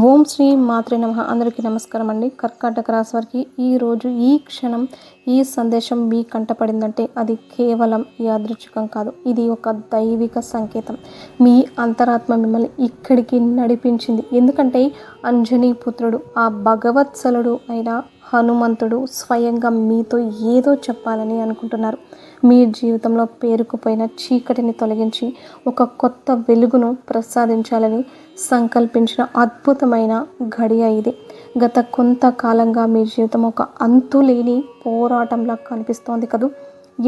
ఓం శ్రీ మాతృ నమ. అందరికీ నమస్కారం అండి. కర్కాటక రాశి వారికి ఈరోజు ఈ క్షణం ఈ సందేశం మీ కంటపడిందంటే అది కేవలం యాదృచ్ఛికం కాదు. ఇది ఒక దైవిక సంకేతం. మీ అంతరాత్మ మిమ్మల్ని ఇక్కడికి నడిపించింది. ఎందుకంటే అంజనీ పుత్రుడు ఆ భగవత్సలుడు అయిన హనుమంతుడు స్వయంగా మీతో ఏదో చెప్పాలని అనుకుంటున్నారు. మీ జీవితంలో పేరుకుపోయిన చీకటిని తొలగించి ఒక కొత్త వెలుగును ప్రసాదించాలని సంకల్పించిన అద్భుతమైన గడియ ఇది. గత కొంతకాలంగా మీ జీవితం ఒక అంతులేని పోరాటంలా కనిపిస్తోంది కదూ.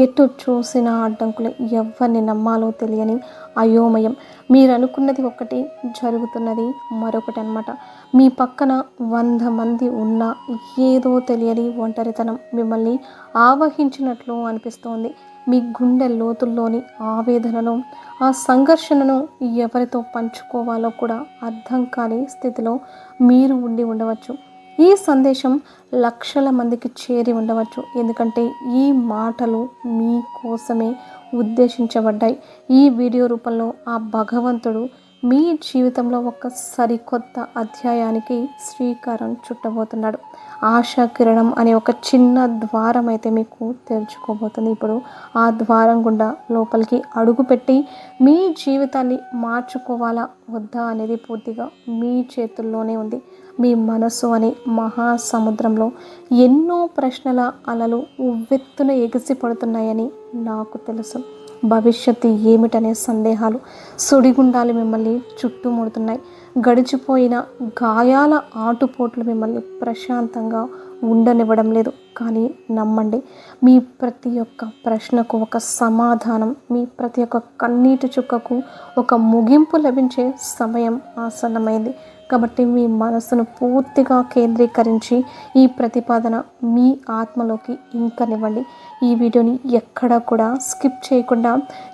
ఎటు చూసిన అడ్డంకులు ఎవరిని నమ్మాలో తెలియని అయోమయం. మీరు అనుకున్నది ఒకటి జరుగుతున్నది మరొకటి అనమాట మీ పక్కన వంద మంది ఉన్నా ఏదో తెలియని ఒంటరితనం మిమ్మల్ని ఆవహించినట్లు అనిపిస్తోంది. మీ గుండె లోతుల్లోని ఆవేదనను ఆ సంఘర్షణను ఎవరితో పంచుకోవాలో కూడా అర్థం కాని స్థితిలో మీరు ఉండి ఉండవచ్చు. ఈ సందేశం లక్షల మందికి చేరి ఉండవచ్చు. ఎందుకంటే ఈ మాటలు మీ కోసమే ఉద్దేశించబడ్డాయి. ఈ వీడియో రూపంలో ఆ భగవంతుడు మీ జీవితంలో ఒక సరికొత్త అధ్యాయానికి శ్రీకారం చుట్టబోతున్నాడు. ఆశా కిరణం అనే ఒక చిన్న ద్వారం అయితే మీకు తెరుచుకోబోతుంది. ఇప్పుడు ఆ ద్వారం గుండా లోపలికి అడుగుపెట్టి మీ జీవితాన్ని మార్చుకోవాలా? వద్దా అనేది పూర్తిగా మీ చేతుల్లోనే ఉంది. మీ మనసు అనే మహాసముద్రంలో ఎన్నో ప్రశ్నల అలలు ఉవ్వెత్తున ఎగిసి పడుతున్నాయని నాకు తెలుసు. భవిష్యత్తు ఏమిటనే సందేహాలు సుడిగుండాలు మిమ్మల్ని చుట్టుముడుతున్నాయి. గడిచిపోయిన గాయాల ఆటుపోట్లు మిమ్మల్ని ప్రశాంతంగా ఉండనివ్వడం లేదు. కానీ నమ్మండి మీ ప్రతి ఒక్క ప్రశ్నకు ఒక సమాధానం మీ ప్రతి ఒక్క కన్నీటి చుక్కకు ఒక ముగింపు లభించే సమయం ఆసన్నమైంది. కాబట్టి మీ మనసును పూర్తిగా కేంద్రీకరించి ఈ ప్రతిపాదన మీ ఆత్మలోకి ఇంకనివ్వండి. ఈ వీడియోని ఎక్కడ కూడా స్కిప్ చేయకుండా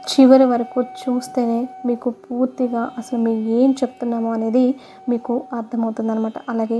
చివరి వరకు చూస్తేనే మీకు పూర్తిగా అసలు మేము ఏం చెప్తున్నామో అనేది మీకు అర్థమవుతుంది అనమాట అలాగే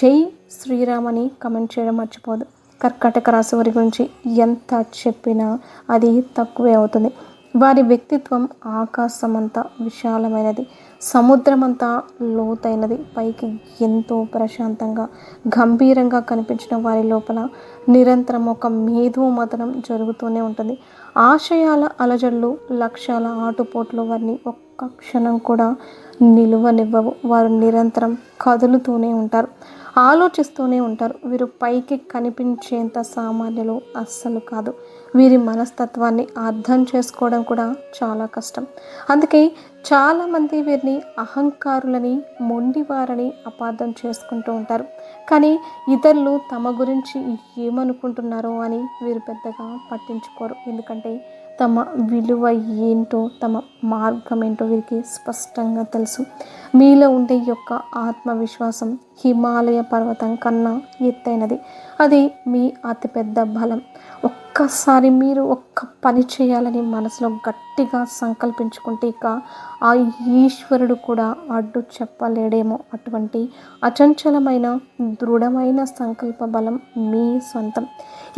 జై శ్రీరామ్ అని కమెంట్ చేయడం మర్చిపోదు కర్కాటక రాశి వారి గురించి ఎంత చెప్పినా అది తక్కువే అవుతుంది. వారి వ్యక్తిత్వం ఆకాశమంతా విశాలమైనది సముద్రమంతా లోతైనది. పైకి ఎంతో ప్రశాంతంగా గంభీరంగా కనిపించిన వారి లోపల నిరంతరం ఒక మేధో మతనం జరుగుతూనే ఉంటుంది. ఆశయాల అలజడులు లక్ష్యాల ఆటుపోట్లు వారిని ఒక్క క్షణం కూడా నిలువనివ్వవు. వారు నిరంతరం కదులుతూనే ఉంటారు ఆలోచిస్తూనే ఉంటారు. వీరు పైకి కనిపించేంత సామాన్యులు అస్సలు కాదు. వీరి మనస్తత్వాన్ని అర్థం చేసుకోవడం కూడా చాలా కష్టం. అందుకే చాలామంది వీరిని అహంకారులని మొండివారని అపార్థం చేసుకుంటూ ఉంటారు. కానీ ఇతరులు తమ గురించి ఏమనుకుంటున్నారో అని వీరు పెద్దగా పట్టించుకోరు. ఎందుకంటే తమ విలువ ఏంటో తమ మార్గం ఏంటో వీరికి స్పష్టంగా తెలుసు. మీలో ఉండే యొక్క ఆత్మవిశ్వాసం హిమాలయ పర్వతం కన్నా ఎత్తైనది. అది మీ అతిపెద్ద బలం. ఒక్కసారి మీరు ఒక్క పని చేయాలని మనసులో గట్టిగా సంకల్పించుకుంటే ఇక ఆ ఈశ్వరుడు కూడా అడ్డు చెప్పలేడేమో. అటువంటి అచంచలమైన దృఢమైన సంకల్ప బలం మీ సొంతం.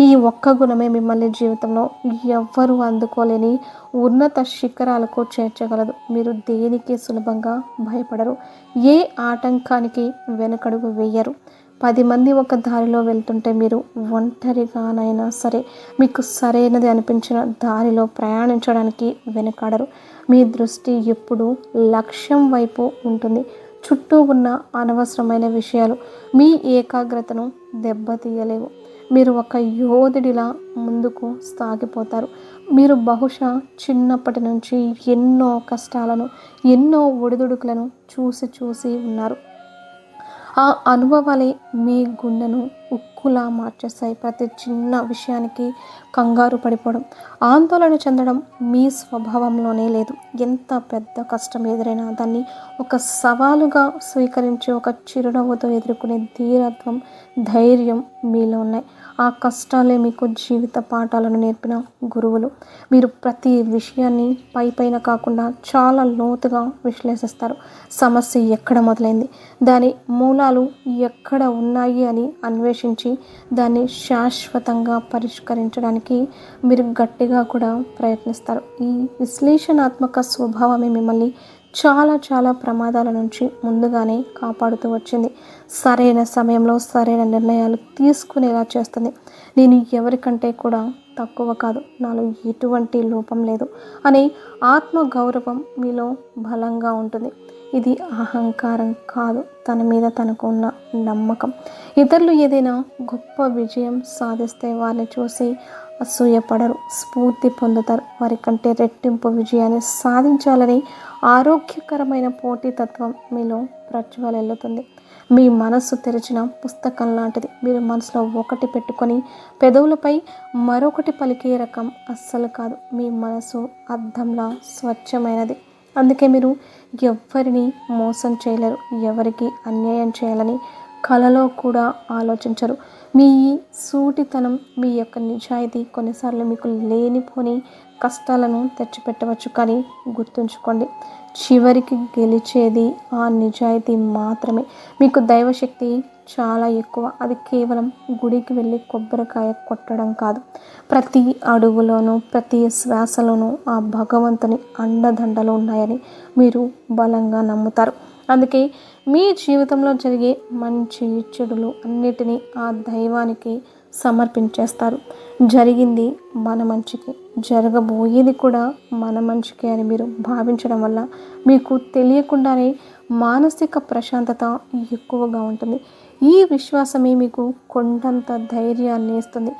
ఈ ఒక్క గుణమే మిమ్మల్ని జీవితంలో ఎవ్వరూ అందుకోలేని ఉన్నత శిఖరాలకు చేర్చగలదు. మీరు దేనికి సులభంగా భయపడరు? ఏ ఆటంకానికి వెనకడుగు వేయరు? పది మంది ఒక దారిలో వెళ్తుంటే మీరు ఒంటరిగానైనా సరే మీకు సరైనది అనిపించిన దారిలో ప్రయాణించడానికి వెనుకాడరు. మీ దృష్టి ఎప్పుడు లక్ష్యం వైపు ఉంటుంది. చుట్టూ ఉన్న అనవసరమైన విషయాలు మీ ఏకాగ్రతను దెబ్బతీయలేవు. మీరు ఒక యోధుడిలా ముందుకు సాగిపోతారు. మీరు బహుశా చిన్నప్పటి నుంచి ఎన్నో కష్టాలను ఎన్నో ఒడిదుడుకులను చూసి చూసి ఉన్నారు. ఆ అనుభవాలే మీ గుండెను ఉక్కులా మార్చేస్తాయి ప్రతి చిన్న విషయానికి కంగారు పడిపోవడం ఆందోళన చెందడం మీ స్వభావంలోనే లేదు. ఎంత పెద్ద కష్టం ఎదురైనా దాన్ని ఒక సవాలుగా స్వీకరించి ఒక చిరునవ్వుతో ఎదుర్కొనే ధీరత్వం ధైర్యం మీలో ఉన్నాయి. ఆ కష్టాలే మీకు జీవిత పాఠాలను నేర్పిన గురువులు. మీరు ప్రతి విషయాన్ని పై పైన కాకుండా చాలా లోతుగా విశ్లేషిస్తారు. సమస్య ఎక్కడ మొదలైంది? దాని మూలాలు ఎక్కడ ఉన్నాయి అని అన్వేషించి దాన్ని శాశ్వతంగా పరిష్కరించడానికి మీరు గట్టిగా కూడా ప్రయత్నిస్తారు. ఈ విశ్లేషణాత్మక స్వభావమే మిమ్మల్ని చాలా చాలా ప్రమాదాల నుంచి ముందుగానే కాపాడుతూ వచ్చింది. సరైన సమయంలో సరైన నిర్ణయాలు తీసుకునేలా చేస్తుంది. నేను ఎవరికంటే కూడా తక్కువ కాదు నాలో ఎటువంటి లోపం లేదు అనే ఆత్మ గౌరవం మీలో బలంగా ఉంటుంది. ఇది అహంకారం కాదు తన మీద తనకు ఉన్న నమ్మకం. ఇతరులు ఏదైనా గొప్ప విజయం సాధిస్తే వారిని చూసి అసూయపడరు స్ఫూర్తి పొందుతారు. వారి కంటే రెట్టింపు విజయాన్ని సాధించాలని ఆరోగ్యకరమైన పోటీతత్వం మీలో ప్రజ్వలెల్లుతుంది. మీ మనస్సు తెరిచిన పుస్తకం లాంటిది. మీరు మనసులో ఒకటి పెట్టుకొని పెదవులపై మరొకటి పలికే రకం అస్సలు కాదు. మీ మనసు అర్థంలా స్వచ్ఛమైనది. అందుకే మీరు ఎవ్వరిని మోసం చేయలేరు. ఎవరికి అన్యాయం చేయాలని కలలో కూడా ఆలోచించరు. మీ సూటితనం మీ యొక్క నిజాయితీ కొన్నిసార్లు మీకు లేనిపోని కష్టాలను తెచ్చిపెట్టవచ్చు. కానీ గుర్తుంచుకోండి చివరికి గెలిచేది ఆ నిజాయితీ మాత్రమే. మీకు దైవశక్తి చాలా ఎక్కువ. అది కేవలం గుడికి వెళ్ళి కొబ్బరికాయ కొట్టడం కాదు. ప్రతి అడుగులోనూ ప్రతి శ్వాసలోనూ ఆ భగవంతుని అండదండలు ఉన్నాయని మీరు బలంగా నమ్ముతారు. అందుకే మీ జీవితంలో జరిగే మంచి చెడులు అన్నిటినీ ఆ దైవానికి సమర్పించేస్తారు. జరిగింది మన మంచికి జరగబోయేది కూడా మన మంచికే అని మీరు భావించడం వల్ల మీకు తెలియకుండానే మానసిక ప్రశాంతత ఎక్కువగా ఉంటుంది. ఈ విశ్వాసమే మీకు కొండంత ధైర్యాన్ని ఇస్తుంది.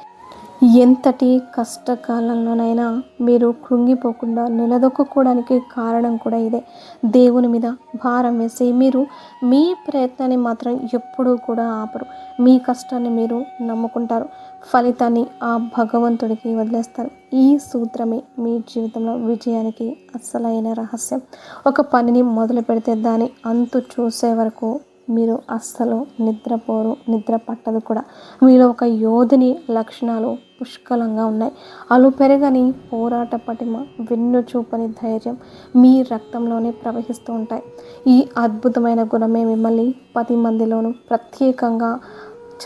ఎంతటి కష్టకాలంలోనైనా మీరు కృంగిపోకుండా నిలదొక్కుకోవడానికి కారణం కూడా ఇదే. దేవుని మీద భారం వేసి మీరు మీ ప్రయత్నాన్ని మాత్రం ఎప్పుడూ కూడా ఆపరు. మీ కష్టాన్ని మీరు నమ్ముకుంటారు. ఫలితాన్ని ఆ భగవంతుడికి వదిలేస్తారు. ఈ సూత్రమే మీ జీవితంలో విజయానికి అసలైన రహస్యం. ఒక పనిని మొదలు పెడితే దాని అంతు చూసే వరకు మీరు అస్సలు నిద్రపోరు నిద్ర పట్టదు కూడా. మీలో ఒక యోధుని లక్షణాలు పుష్కలంగా ఉన్నాయి. అలు పెరగని పోరాట పటిమ వెన్ను చూపని ధైర్యం మీ రక్తంలోనే ప్రవహిస్తూ ఉంటాయి. ఈ అద్భుతమైన గుణమే మిమ్మల్ని పది మందిలోనూ ప్రత్యేకంగా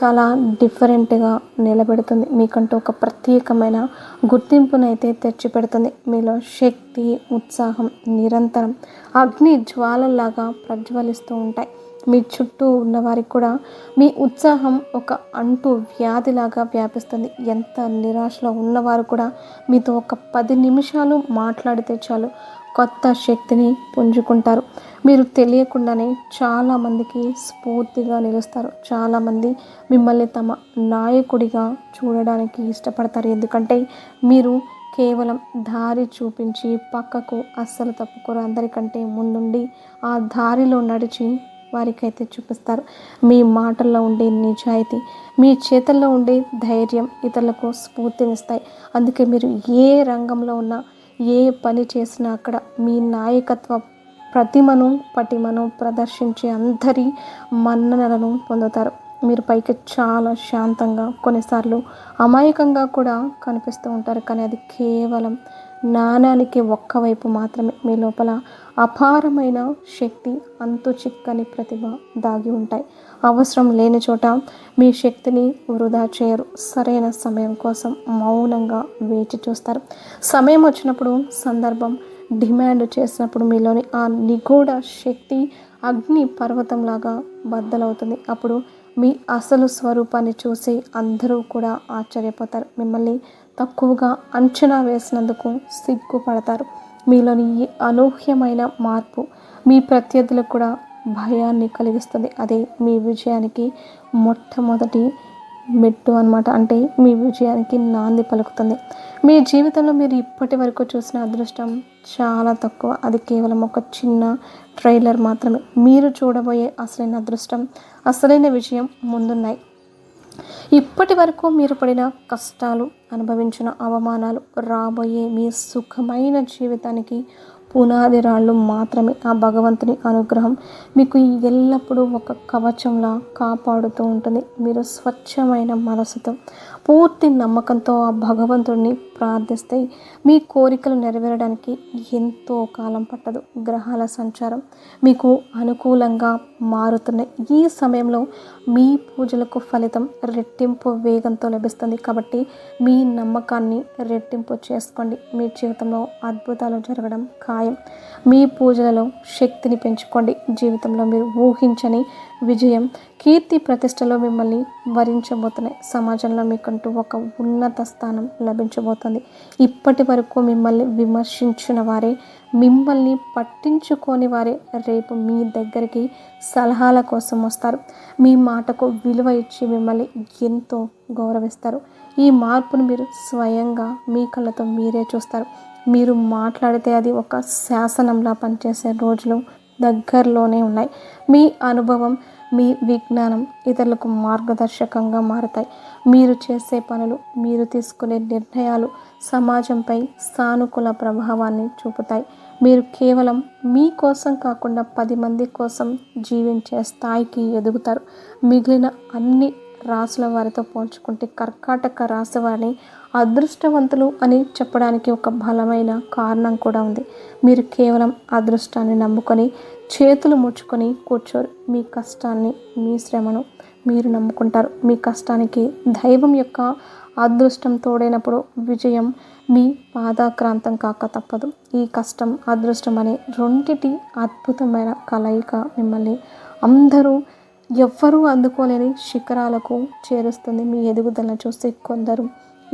చాలా డిఫరెంట్గా నిలబెడుతుంది. మీకంటూ ఒక ప్రత్యేకమైన గుర్తింపునైతే తెచ్చిపెడుతుంది. మీలో శక్తి ఉత్సాహం నిరంతరం అగ్ని జ్వాలలాగా ప్రజ్వలిస్తూ ఉంటాయి. మీ చుట్టూ ఉన్నవారికి కూడా మీ ఉత్సాహం ఒక అంటూ వ్యాధిలాగా వ్యాపిస్తుంది. ఎంత నిరాశలో ఉన్నవారు కూడా మీతో ఒక పది నిమిషాలు మాట్లాడితే చాలు కొత్త శక్తిని పుంజుకుంటారు. మీరు తెలియకుండానే చాలామందికి స్ఫూర్తిగా నిలుస్తారు. చాలామంది మిమ్మల్ని తమ నాయకుడిగా చూడడానికి ఇష్టపడతారు. ఎందుకంటే మీరు కేవలం దారి చూపించి పక్కకు అస్సలు తప్పుకోరు. అందరికంటే ముందుండి ఆ దారిలో నడిచి వారికైతే చూపిస్తారు. మీ మాటల్లో ఉండే నిజాయితీ మీ చేతల్లో ఉండే ధైర్యం ఇతరులకు స్ఫూర్తినిస్తాయి. అందుకే మీరు ఏ రంగంలో ఉన్నా ఏ పని చేసినా అక్కడ మీ నాయకత్వ ప్రతిమను పటిమను ప్రదర్శించి అందరి మన్ననలను పొందుతారు. మీరు పైకి చాలా శాంతంగా కొన్నిసార్లు అమాయకంగా కూడా కనిపిస్తూ ఉంటారు కానీ అది కేవలం నాణానికి ఒక్కవైపు మాత్రమే. మీ లోపల అపారమైన శక్తి అంతు చిక్కని ప్రతిభ దాగి ఉంటాయి. అవసరం లేని చోట మీ శక్తిని వృధా చేయరు. సరైన సమయం కోసం మౌనంగా వేచి చూస్తారు. సమయం వచ్చినప్పుడు సందర్భం డిమాండ్ చేసినప్పుడు మీలోని ఆ నిగూఢ శక్తి అగ్ని పర్వతంలాగా బద్దలవుతుంది. అప్పుడు మీ అసలు స్వరూపాన్ని చూసి అందరూ కూడా ఆశ్చర్యపోతారు. మిమ్మల్ని తక్కువగా అంచనా వేసినందుకు సిగ్గుపడతారు. మీలోని ఈ అనూహ్యమైన మార్పు మీ ప్రత్యర్థులకు కూడా భయాన్ని కలిగిస్తుంది. అదే మీ విజయానికి మొట్టమొదటి మెట్టు అనమాట అంటే మీ విజయానికి నాంది పలుకుతుంది. మీ జీవితంలో మీరు ఇప్పటి వరకు చూసిన అదృష్టం చాలా తక్కువ. అది కేవలం ఒక చిన్న ట్రైలర్ మాత్రమే. మీరు చూడబోయే అసలైన అదృష్టం అసలైన విజయం ముందున్నాయి. ఇప్పటి వరకు మీరు పడిన కష్టాలు అనుభవించిన అవమానాలు రాబోయే మీ సుఖమైన జీవితానికి పునాది రాళ్ళు మాత్రమే ఆ భగవంతుని అనుగ్రహం. మీకు ఎల్లప్పుడూ ఒక కవచంలా కాపాడుతూ ఉంటుంది. మీరు స్వచ్ఛమైన మనసుతో పూర్తి నమ్మకంతో ఆ భగవంతుడిని ప్రార్థిస్తే మీ కోరికలు నెరవేరడానికి ఎంతో కాలం పట్టదు గ్రహాల సంచారం. మీకు అనుకూలంగా మారుతున్నాయి ఈ సమయంలో మీ పూజలకు ఫలితం రెట్టింపు వేగంతో లభిస్తుంది. కాబట్టి మీ నమ్మకాన్ని రెట్టింపు చేసుకోండి. మీ జీవితంలో అద్భుతాలు జరగడం ఖాయం. మీ పూజలలో శక్తిని పెంచుకోండి. జీవితంలో మీరు ఊహించని విజయం. కీర్తి ప్రతిష్టలో మిమ్మల్ని వరించబోతున్నాయి. సమాజంలో మీకంటూ ఒక ఉన్నత స్థానం లభించబోతుంది. ఇప్పటి వరకు మిమ్మల్ని విమర్శించిన వారే మిమ్మల్ని పట్టించుకోని వారే రేపు మీ దగ్గరికి సలహాల కోసం వస్తారు. మీ మాటకు విలువ ఇచ్చి మిమ్మల్ని ఎంతో గౌరవిస్తారు. ఈ మార్పును మీరు స్వయంగా మీ కళ్ళతో మీరే చూస్తారు. మీరు మాట్లాడితే అది ఒక శాసనంలా పనిచేసే రోజులు దగ్గరలోనే ఉన్నాయి. మీ అనుభవం మీ విజ్ఞానం ఇతరులకు మార్గదర్శకంగా మారుతాయి. మీరు చేసే పనులు మీరు తీసుకునే నిర్ణయాలు సమాజంపై సానుకూల ప్రభావాన్ని చూపుతాయి. మీరు కేవలం మీ కోసం కాకుండా పది మంది కోసం జీవించే స్థాయికి ఎదుగుతారు. మిగిలిన అన్ని రాసుల వారితో పోల్చుకుంటే కర్కాటక రాశి వారిని అదృష్టవంతులు అని చెప్పడానికి ఒక బలమైన కారణం కూడా ఉంది. మీరు కేవలం అదృష్టాన్ని నమ్ముకొని చేతులు ముడుచుకొని కూర్చోరు. మీ కష్టాన్ని మీ శ్రమను మీరు నమ్ముకుంటారు. మీ కష్టానికి దైవం యొక్క అదృష్టం తోడైనప్పుడు విజయం మీ పాదాక్రాంతం కాక తప్పదు. ఈ కష్టం అదృష్టం అనే రెండిటి అద్భుతమైన కలయిక మిమ్మల్ని అందరూ ఎవ్వరూ అందుకోలేని శిఖరాలకు చేరుస్తుంది. మీ ఎదుగుదలను చూసి కొందరు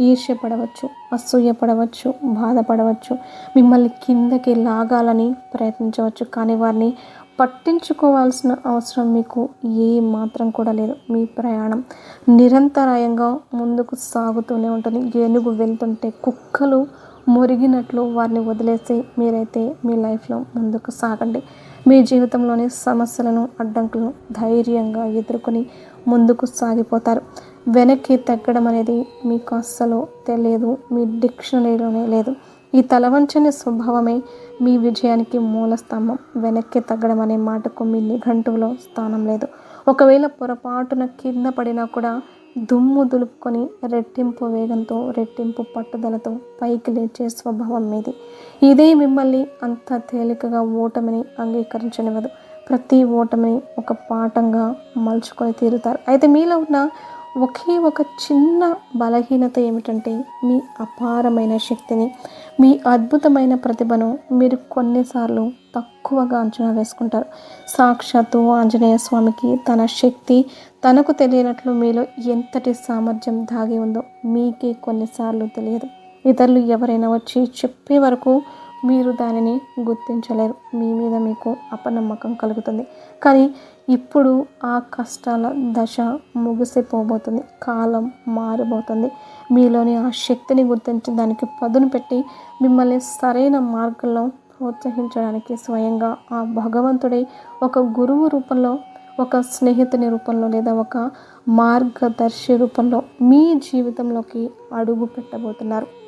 ఈర్ష్యపడవచ్చు అసూయపడవచ్చు బాధపడవచ్చు మిమ్మల్ని కిందకి లాగాలని ప్రయత్నించవచ్చు. కానీ వారిని పట్టించుకోవాల్సిన అవసరం మీకు ఏ మాత్రం కూడా లేదు. మీ ప్రయాణం నిరంతరాయంగా ముందుకు సాగుతూనే ఉంటుంది. ఏనుగు వెళ్తుంటే కుక్కలు మురిగినట్లు వారిని వదిలేసి మీరైతే మీ లైఫ్లో ముందుకు సాగండి. మీ జీవితంలోని సమస్యలను అడ్డంకులను ధైర్యంగా ఎదుర్కొని ముందుకు సాగిపోతారు. వెనక్కి తగ్గడం అనేది మీకు అస్సలు తెలియదు మీ డిక్షనరీలోనే లేదు. ఈ తలవంచని స్వభావమే మీ విజయానికి మూల స్తంభం వెనక్కి తగ్గడం అనే మాటకు మీ నిఘంటువులో స్థానం లేదు. ఒకవేళ పొరపాటున కింద పడినా కూడా దుమ్ము దులుపుకొని రెట్టింపు వేగంతో రెట్టింపు పట్టుదలతో పైకి లేచే స్వభావం మీది. ఇదే మిమ్మల్ని అంత తేలికగా ఓటమిని అంగీకరించనివ్వదు. ప్రతి ఓటమిని ఒక పాఠంగా మలుచుకొని తీరుతారు. అయితే మీలో ఉన్న ఒకే ఒక చిన్న బలహీనత ఏమిటంటే మీ అపారమైన శక్తిని మీ అద్భుతమైన ప్రతిభను మీరు కొన్నిసార్లు తక్కువగా అంచనా వేసుకుంటారు. సాక్షాత్తు ఆంజనేయ స్వామికి తన శక్తి తనకు తెలియనట్లు మీలో ఎంతటి సామర్థ్యం దాగి ఉందో మీకే కొన్నిసార్లు తెలియదు. ఇతరులు ఎవరైనా వచ్చి చెప్పే వరకు మీరు దానిని గుర్తించలేరు. మీ మీద మీకు అపనమ్మకం కలుగుతుంది. కానీ ఇప్పుడు ఆ కష్టాల దశ ముగిసిపోబోతుంది. కాలం మారిపోతుంది. మీలోని ఆ శక్తిని గుర్తించి దానికి పదును పెట్టి మిమ్మల్ని సరైన మార్గంలో ప్రోత్సహించడానికి స్వయంగా ఆ భగవంతుడే ఒక గురువు రూపంలో ఒక స్నేహితుని రూపంలో లేదా ఒక మార్గదర్శి రూపంలో మీ జీవితంలోకి అడుగు పెట్టబోతున్నారు.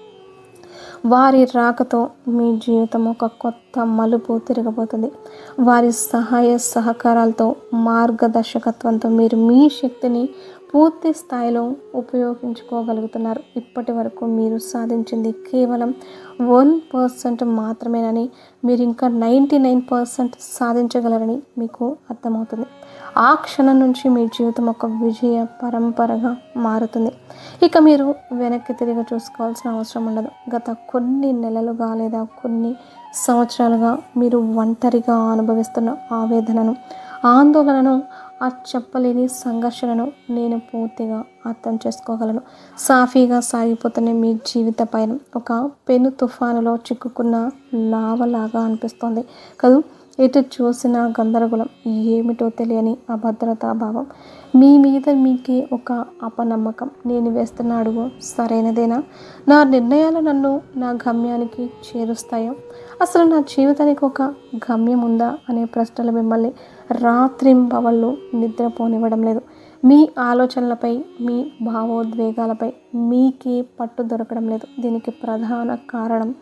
వారి రాకతో మీ జీవితం ఒక కొత్త మలుపు తిరగబోతుంది. వారి సహాయ సహకారాలతో మార్గదర్శకత్వంతో మీరు మీ శక్తిని పూర్తి స్థాయిలో ఉపయోగించుకోగలుగుతున్నారు. ఇప్పటి వరకు మీరు సాధించింది కేవలం వన్ పర్సెంట్ మాత్రమేనని మీరు ఇంకా నైంటీ నైన్ పర్సెంట్ సాధించగలరని మీకు అర్థమవుతుంది. ఆ క్షణం నుంచి మీ జీవితం ఒక విజయ పరంపరగా మారుతుంది. ఇక మీరు వెనక్కి తిరిగి చూసుకోవాల్సిన అవసరం ఉండదు. గత కొన్ని నెలలుగా లేదా కొన్ని సంవత్సరాలుగా మీరు ఒంటరిగా అనుభవిస్తున్న ఆవేదనను ఆందోళనను ఆ చెప్పలేని సంఘర్షణను నేను పూర్తిగా అర్థం చేసుకోగలను. సాఫీగా సాగిపోతున్న మీ జీవిత పైన ఒక పెను తుఫానులో చిక్కుకున్న లావలాగా అనిపిస్తోంది. కదా? ఎటు చూసిన గందరగోళం. ఏమిటో తెలియని అభద్రతా భావం. మీ మీద మీకే ఒక అపనమ్మకం. నేను వేస్తున్న అడుగు సరైనదేనా? నా నిర్ణయాలు నన్ను నా గమ్యానికి చేరుస్తాయో? అసలు నా జీవితానికి ఒక గమ్యం ఉందా? అనే ప్రశ్నలు మిమ్మల్ని రాత్రింబవళ్ళు నిద్రపోనివ్వడం లేదు. మీ ఆలోచనలపై మీ భావోద్వేగాలపై మీకే పట్టు దొరకడం లేదు. దీనికి ప్రధాన కారణం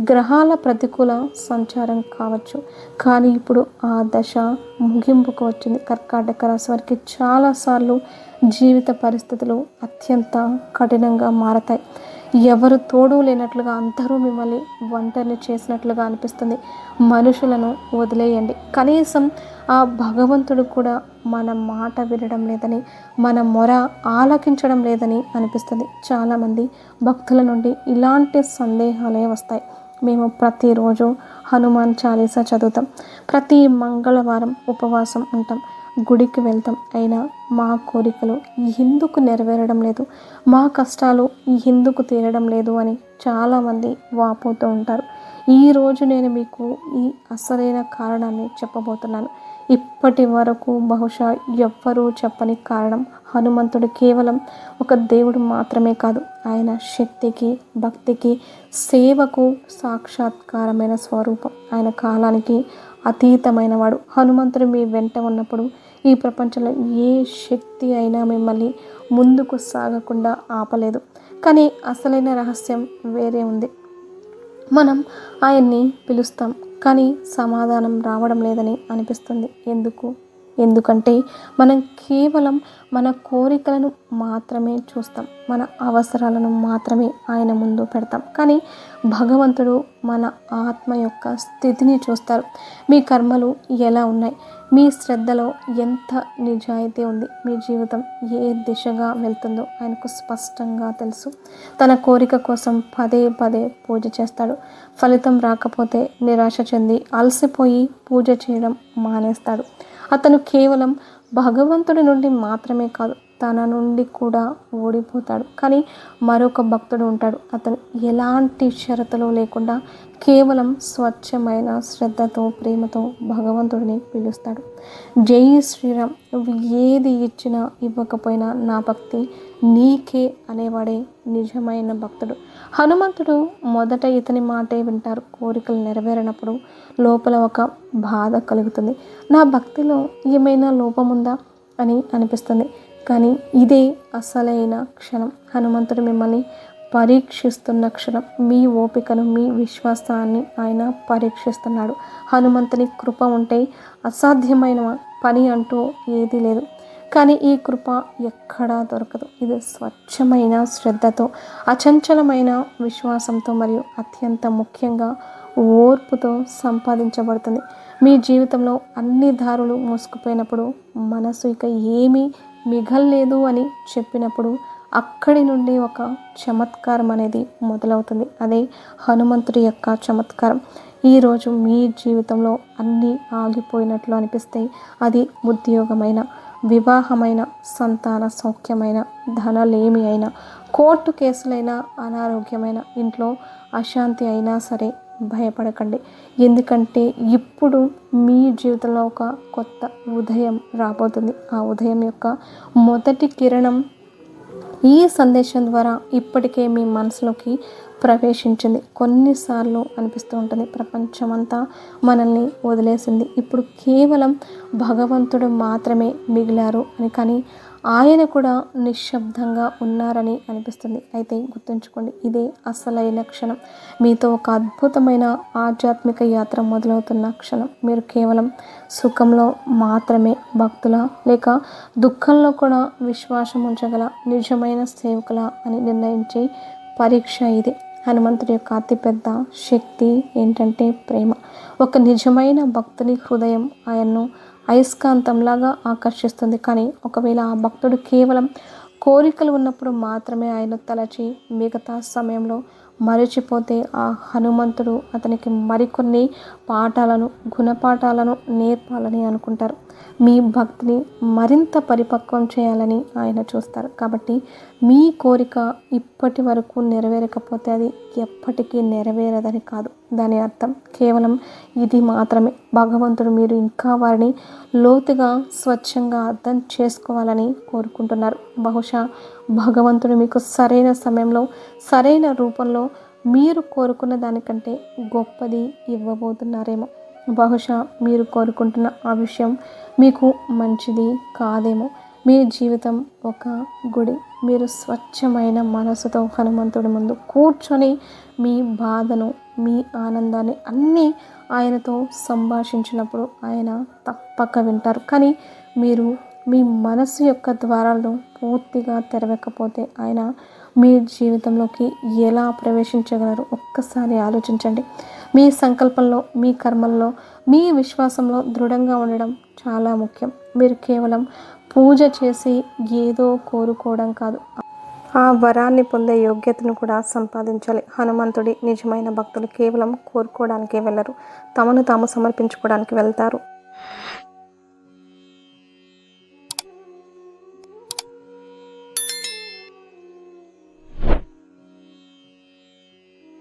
గ్రహాల ప్రతికూల సంచారం కావచ్చు. కానీ ఇప్పుడు ఆ దశ ముగింపుకు వచ్చింది. కర్కాటక రాశి వారికి చాలాసార్లు జీవిత పరిస్థితులు అత్యంత కఠినంగా మారతాయి. ఎవరు తోడు లేనట్లుగా అందరూ మిమ్మల్ని ఒంటరిని చేసినట్లుగా అనిపిస్తుంది. మనుషులను వదిలేయండి. కనీసం ఆ భగవంతుడు కూడా మన మాట వినడం లేదని మన మొర ఆలకించడం లేదని అనిపిస్తుంది. చాలామంది భక్తుల నుండి ఇలాంటి సందేహాలే వస్తాయి. మేము ప్రతిరోజు హనుమాన్ చాలీసా చదువుతాం. ప్రతి మంగళవారం ఉపవాసం ఉంటాం. గుడికి వెళ్తాం. అయినా మా కోరికలు ఎందుకు నెరవేరడం లేదు? మా కష్టాలు ఎందుకు తీరడం లేదు అని చాలామంది వాపోతూ ఉంటారు. ఈరోజు నేను మీకు ఈ అసలైన కారణాన్ని చెప్పబోతున్నాను. ఇప్పటి వరకు బహుశా ఎవ్వరూ చెప్పని కారణం హనుమంతుడు కేవలం ఒక దేవుడు మాత్రమే కాదు. ఆయన శక్తికి భక్తికి సేవకు సాక్షాత్కారమైన స్వరూపం. ఆయన కాలానికి అతీతమైన వాడు. హనుమంతుడు మీ వెంట ఉన్నప్పుడు ఈ ప్రపంచంలో ఏ శక్తి అయినా మిమ్మల్ని ముందుకు సాగకుండా ఆపలేదు. కానీ అసలైన రహస్యం వేరే ఉంది. మనం ఆయన్ని పిలుస్తాం. కానీ సమాధానం రావడం లేదని అనిపిస్తుంది. ఎందుకు? ఎందుకంటే మనం కేవలం మన కోరికలను మాత్రమే చూస్తాం. మన అవసరాలను మాత్రమే ఆయన ముందు పెడతాం. కానీ భగవంతుడు మన ఆత్మ యొక్క స్థితిని చూస్తారు. మీ కర్మలు ఎలా ఉన్నాయి? మీ శ్రద్ధలో ఎంత నిజాయితీ ఉంది? మీ జీవితం ఏ దిశగా వెళ్తుందో ఆయనకు స్పష్టంగా తెలుసు. తన కోరిక కోసం పదే పదే పూజ చేస్తాడు. ఫలితం రాకపోతే నిరాశ చెంది అలసిపోయి పూజ చేయడం మానేస్తాడు. అతను కేవలం భగవంతుడి నుండి మాత్రమే కాదు తన నుండి కూడా ఓడిపోతాడు. కానీ మరొక భక్తుడు ఉంటాడు. అతను ఎలాంటి షరతులు లేకుండా కేవలం స్వచ్ఛమైన శ్రద్ధతో ప్రేమతో భగవంతుడిని పిలుస్తాడు. జై శ్రీరామ్. నువ్వు ఏది ఇచ్చినా ఇవ్వకపోయినా నా భక్తి నీకే అనేవాడే నిజమైన భక్తుడు. హనుమంతుడు మొదట ఇతని మాటే వింటారు. కోరికలు నెరవేరినప్పుడు లోపల ఒక బాధ కలుగుతుంది. నా భక్తిలో ఏమైనా లోపముందా అని అనిపిస్తుంది. కానీ ఇదే అసలైన క్షణం. హనుమంతుడు మిమ్మల్ని పరీక్షిస్తున్న క్షణం. మీ ఓపికను మీ విశ్వాసాన్ని ఆయన పరీక్షిస్తున్నాడు. హనుమంతుని కృప ఉంటే అసాధ్యమైన పని అంటూ ఏదీ లేదు. కానీ ఈ కృప ఎక్కడా దొరకదు. ఇది స్వచ్ఛమైన శ్రద్ధతో అచంచలమైన విశ్వాసంతో మరియు అత్యంత ముఖ్యంగా ఓర్పుతో సంపాదించబడుతుంది. మీ జీవితంలో అన్ని దారులు మూసుకుపోయినప్పుడు మనసు ఇక ఏమీ మిగల్లేదు అని చెప్పినప్పుడు అక్కడి నుండి ఒక చమత్కారం అనేది మొదలవుతుంది. అదే హనుమంతుడి యొక్క చమత్కారం. ఈరోజు మీ జీవితంలో అన్నీ ఆగిపోయినట్లు అనిపిస్తాయి అది ఉద్యోగమైన వివాహమైన సంతాన సౌఖ్యమైన ధనలేమి అయినా కోర్టు కేసులైనా అనారోగ్యమైన ఇంట్లో అశాంతి అయినా సరే భయపడకండి. ఎందుకంటే ఇప్పుడు మీ జీవితంలో ఒక కొత్త ఉదయం రాబోతుంది. ఆ ఉదయం యొక్క మొదటి కిరణం ఈ సందేశం ద్వారా ఇప్పటికే మీ మనసులోకి ప్రవేశించింది. కొన్నిసార్లు అనిపిస్తూ ఉంటుంది ప్రపంచమంతా మనల్ని వదిలేసింది. ఇప్పుడు కేవలం భగవంతుడు మాత్రమే మిగిలారు అని కానీ ఆయన కూడా నిశ్శబ్దంగా ఉన్నారని అనిపిస్తుంది. అయితే గుర్తుంచుకోండి ఇదే అసలైన క్షణం. మీతో ఒక అద్భుతమైన ఆధ్యాత్మిక యాత్ర మొదలవుతున్న క్షణం. మీరు కేవలం సుఖంలో మాత్రమే భక్తుల లేక దుఃఖంలో కూడా విశ్వాసం ఉంచగల నిజమైన సేవకుల అని నిర్ణయించే పరీక్ష ఇది. హనుమంతుడి యొక్క అతిపెద్ద శక్తి ఏంటంటే ప్రేమ. ఒక నిజమైన భక్తుని హృదయం ఆయన్ను అయస్కాంతంలాగా ఆకర్షిస్తుంది. కానీ ఒకవేళ ఆ భక్తుడు కేవలం కోరికలు ఉన్నప్పుడు మాత్రమే ఆయన తలచి మిగతా సమయంలో మరచిపోతే ఆ హనుమంతుడు అతనికి మరికొన్ని పాఠాలను గుణపాఠాలను నేర్పాలని అనుకుంటారు. మీ భక్తిని మరింత పరిపక్వం చేయాలని ఆయన చూస్తారు. కాబట్టి మీ కోరిక ఇప్పటి వరకు నెరవేరకపోతే అది ఎప్పటికీ నెరవేరదని కాదు. దాని అర్థం కేవలం ఇది మాత్రమే. భగవంతుడు మీరు ఇంకా వారిని లోతుగా స్వచ్ఛంగా అర్థం చేసుకోవాలని కోరుకుంటున్నారు. బహుశా భగవంతుడు మీకు సరైన సమయంలో సరైన రూపంలో మీరు కోరుకున్న దానికంటే గొప్పది ఇవ్వబోతున్నారేమో. బహుశా మీరు కోరుకుంటున్న ఆ విషయం మీకు మంచిది కాదేమో. మీ జీవితం ఒక గుడి. మీరు స్వచ్ఛమైన మనసుతో హనుమంతుడి ముందు కూర్చొని మీ బాధను మీ ఆనందాన్ని అన్నీ ఆయనతో సంభాషించినప్పుడు ఆయన తప్పక వింటారు. కానీ మీరు మీ మనసు యొక్క ద్వారాలను పూర్తిగా తెరవకపోతే ఆయన మీ జీవితంలోకి ఎలా ప్రవేశించగలరు? ఒక్కసారి ఆలోచించండి. మీ సంకల్పంలో మీ కర్మల్లో మీ విశ్వాసంలో దృఢంగా ఉండడం చాలా ముఖ్యం. మీరు కేవలం పూజ చేసి ఏదో కోరుకోవడం కాదు. ఆ వరాన్ని పొందే యోగ్యతను కూడా సంపాదించాలి. హనుమంతుడి నిజమైన భక్తులు కేవలం కోరుకోవడానికి వెళ్ళరు. తమను తాము సమర్పించుకోవడానికి వెళ్తారు.